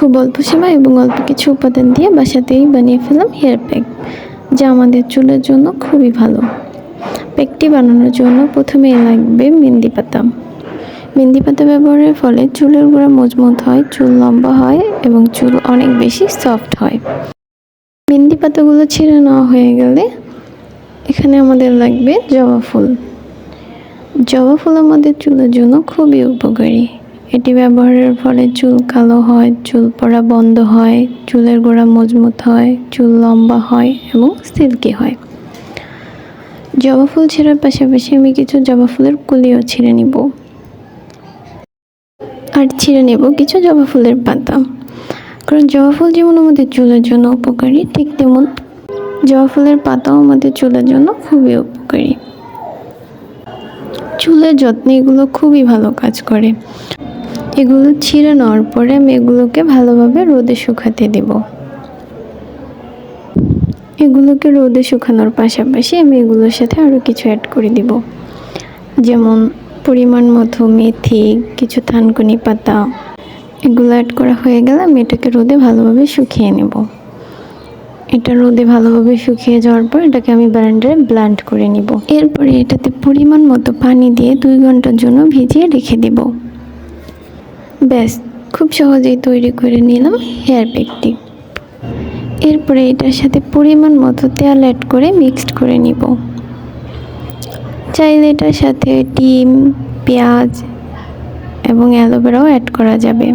খুব অল্প সময় এবং অল্প কিছু উপাদান দিয়ে বাসাতেই বানিয়ে ফেললাম হেয়ার প্যাক যা আমাদের চুলের জন্য খুবই ভালো। প্যাকটি বানানোর জন্য প্রথমে লাগবে মেহেন্দি পাতা। মেহেন্দি পাতা ব্যবহারের ফলে চুলের গোড়া মজবুত হয়, চুল লম্বা হয় এবং চুল অনেক বেশি সফট হয়। মেহেন্দি পাতাগুলো ছিঁড়ে নেওয়া হয়ে গেলে এখানে আমাদের লাগবে জবা ফুল। জবা ফুল আমাদের চুলের জন্য খুবই উপকারী। এটি ব্যবহারের ফলে চুল কালো হয়, চুল পড়া বন্ধ হয়, চুলের গোড়া মজবুত হয়, চুল লম্বা হয় এবং সিল্কি হয়। জবা ফুল ছেঁড়ার পাশাপাশি আমি কিছু জবা ফুলের কুলিও ছিঁড়ে নিব। আর ছিঁড়ে নেব কিছু জবা ফুলের পাতা। কারণ জবা ফুল যেমন আমাদের চুলের জন্য উপকারী, ঠিক তেমন জবা ফুলের পাতাও আমাদের চুলের জন্য খুবই উপকারী। চুলের যত্নে এগুলো খুবই ভালো কাজ করে। এগুলো ছিঁড়ে নেওয়ার পরে আমি এগুলোকে ভালোভাবে রোদে শুকাতে দেব। এগুলোকে রোদে শুকানোর পাশাপাশি আমি এগুলোর সাথে আরও কিছু অ্যাড করে দিব। যেমন পরিমাণ মতো মেথি, কিছু থানকুনি পাতা, এগুলো অ্যাড করা হয়ে গেলে আমি এটাকে রোদে ভালোভাবে শুকিয়ে নেব। এটা রোদে ভালোভাবে শুকিয়ে যাওয়ার পর এটাকে আমি ব্লেন্ডারে ব্লেন্ড করে নিব। এরপরে এটাতে পরিমাণ মতো পানি দিয়ে দুই ঘণ্টার জন্য ভিজিয়ে রেখে দেব। ব্যাস, খুব সহজেই তৈরি করে নিলাম হেয়ার প্যাকটি এরপরে এটার সাথে পরিমাণ মতো তেল অ্যাড করে মিক্সড করে নিব। চাইলে এটার সাথে ডিম, পেঁয়াজ এবং অ্যালোভেরাও অ্যাড করা যাবে।